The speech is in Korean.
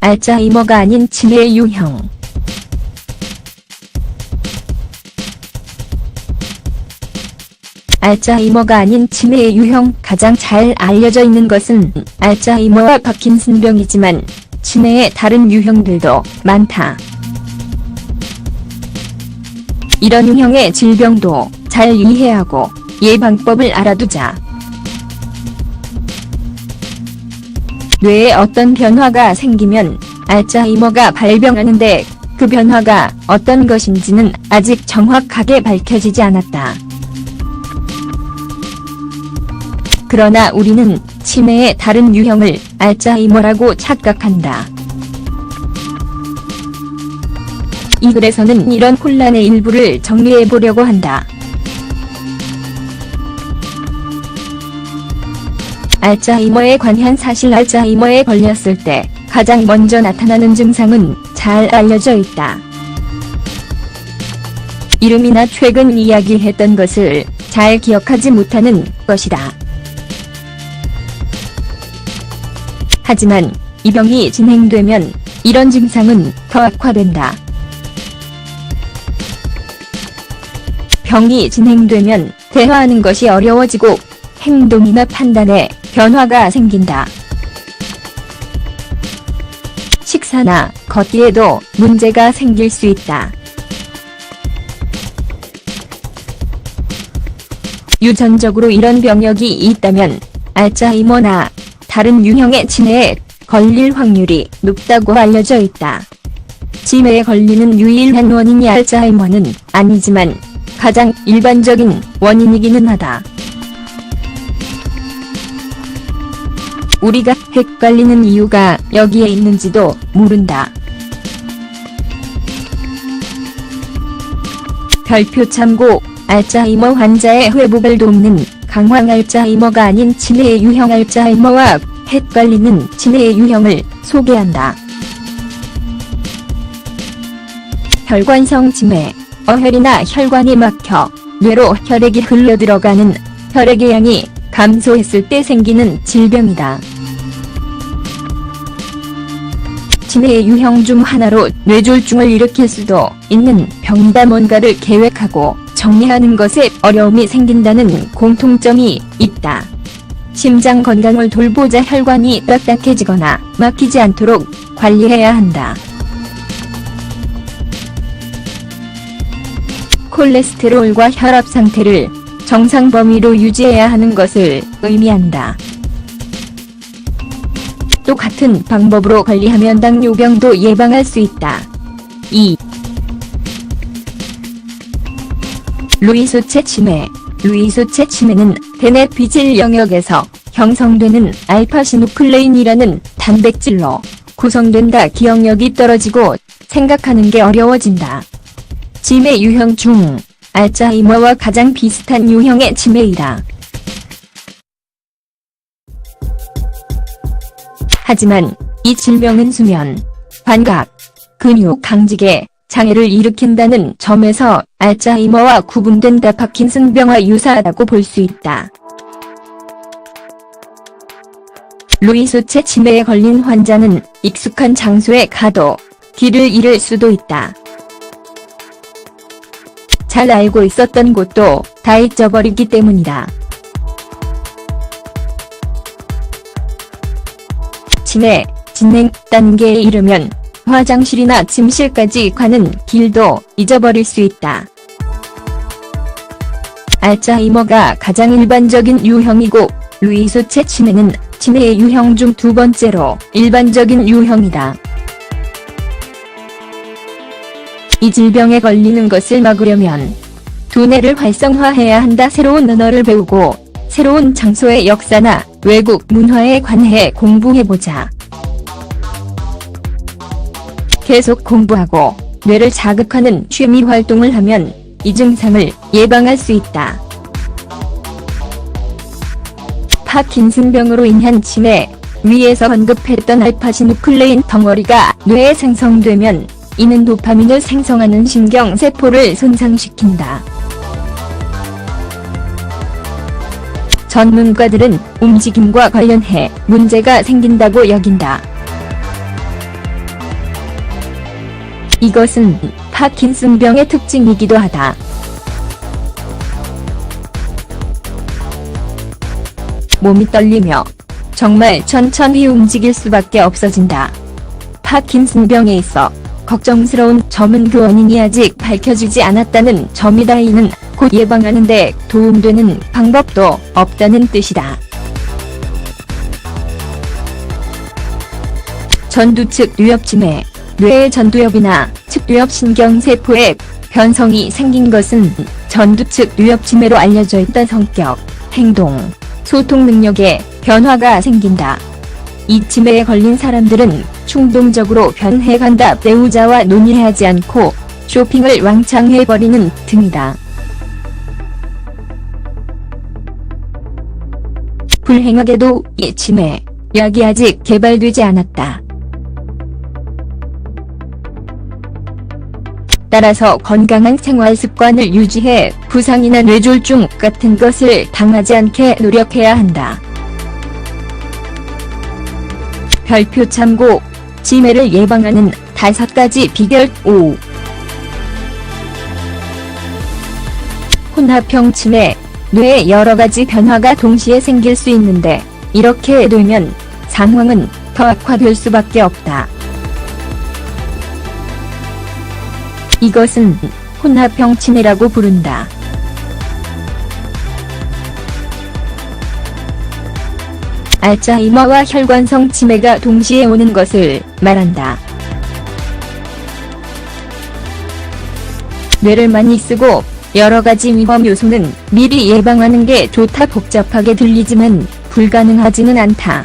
알츠하이머가 아닌 치매 유형. 알츠하이머가 아닌 치매 유형 가장 잘 알려져 있는 것은 알츠하이머와 파킨슨병이지만 치매의 다른 유형들도 많다. 이런 유형의 질병도 잘 이해하고 예방법을 알아두자. 뇌에 어떤 변화가 생기면 알츠하이머가 발병하는데 그 변화가 어떤 것인지는 아직 정확하게 밝혀지지 않았다. 그러나 우리는 치매의 다른 유형을 알츠하이머라고 착각한다. 이 글에서는 이런 혼란의 일부를 정리해 보려고 한다. 알츠하이머에 관한 사실 알츠하이머에 걸렸을 때 가장 먼저 나타나는 증상은 잘 알려져 있다. 이름이나 최근 이야기했던 것을 잘 기억하지 못하는 것이다. 하지만 이 병이 진행되면 이런 증상은 더 악화된다. 병이 진행되면 대화하는 것이 어려워지고 행동이나 판단에 변화가 생긴다. 식사나 걷기에도 문제가 생길 수 있다. 유전적으로 이런 병역이 있다면 알츠하이머나 다른 유형의 치매에 걸릴 확률이 높다고 알려져 있다. 치매에 걸리는 유일한 원인이 알츠하이머는 아니지만 가장 일반적인 원인이기는 하다. 우리가 헷갈리는 이유가 여기에 있는지도 모른다. 별표 참고 알츠하이머 환자의 회복을 돕는 강황 알츠하이머가 아닌 치매의 유형 알츠하이머와 헷갈리는 치매의 유형을 소개한다. 혈관성 치매, 어혈이나 혈관이 막혀 뇌로 혈액이 흘러들어가는 혈액의 양이 감소했을 때 생기는 질병이다. 치매의 유형 중 하나로 뇌졸중을 일으킬 수도 있는 병이다 뭔가를 계획하고 정리하는 것에 어려움이 생긴다는 공통점이 있다. 심장 건강을 돌보자 혈관이 딱딱해지거나 막히지 않도록 관리해야 한다. 콜레스테롤과 혈압 상태를 정상 범위로 유지해야 하는 것을 의미한다. 똑같은 방법으로 관리하면 당뇨병도 예방할 수 있다. 2. 루이소체 치매 루이소체 치매는 대뇌 비질 영역에서 형성되는 알파시누클레인이라는 단백질로 구성된다 기억력이 떨어지고 생각하는 게 어려워진다. 치매 유형 중 알츠하이머와 가장 비슷한 유형의 치매이다. 하지만 이 질병은 수면, 환각, 근육 강직에 장애를 일으킨다는 점에서 알츠하이머와 구분된다 파킨슨병과 유사하다고 볼 수 있다. 루이소체 치매에 걸린 환자는 익숙한 장소에 가도 길을 잃을 수도 있다. 잘 알고 있었던 곳도 다 잊어버리기 때문이다. 치매, 진행 단계에 이르면 화장실이나 침실까지 가는 길도 잊어버릴 수 있다. 알츠하이머가 가장 일반적인 유형이고 루이소 체 치매는 치매의 유형 중 두 번째로 일반적인 유형이다. 이 질병에 걸리는 것을 막으려면 두뇌를 활성화해야 한다. 새로운 언어를 배우고 새로운 장소의 역사나 외국 문화에 관해 공부해보자. 계속 공부하고 뇌를 자극하는 취미 활동을 하면 이 증상을 예방할 수 있다. 파킨슨병으로 인한 치매, 위에서 언급했던 알파시누클레인 덩어리가 뇌에 생성되면 이는 도파민을 생성하는 신경세포를 손상시킨다. 전문가들은 움직임과 관련해 문제가 생긴다고 여긴다. 이것은 파킨슨병의 특징이기도 하다. 몸이 떨리며 정말 천천히 움직일 수밖에 없어진다. 파킨슨병에 있어 걱정스러운 점은 그 원인이 아직 밝혀지지 않았다는 점이다. 이는 곧 예방하는데 도움되는 방법도 없다는 뜻이다. 전두 측 뇌엽침해, 뇌의 전두엽이나 측두엽 신경세포에 변성이 생긴 것은 전두측 뇌엽침해로 알려져 있던 성격, 행동, 소통 능력에 변화가 생긴다. 이 치매에 걸린 사람들은 충동적으로 변해간다. 배우자와 논의하지 않고 쇼핑을 왕창 해버리는 등이다. 불행하게도 이 치매 약이 아직 개발되지 않았다. 따라서 건강한 생활 습관을 유지해 부상이나 뇌졸중 같은 것을 당하지 않게 노력해야 한다. 별표 참고 치매를 예방하는 다섯 가지 비결 5. 혼합형 치매 뇌에 여러 가지 변화가 동시에 생길 수 있는데 이렇게 되면 상황은 더 악화될 수밖에 없다. 이것은 혼합형 치매라고 부른다. 알츠하이머와 혈관성 치매가 동시에 오는 것을 말한다. 뇌를 많이 쓰고 여러 가지 위험 요소는 미리 예방하는 게 좋다 복잡하게 들리지만 불가능하지는 않다.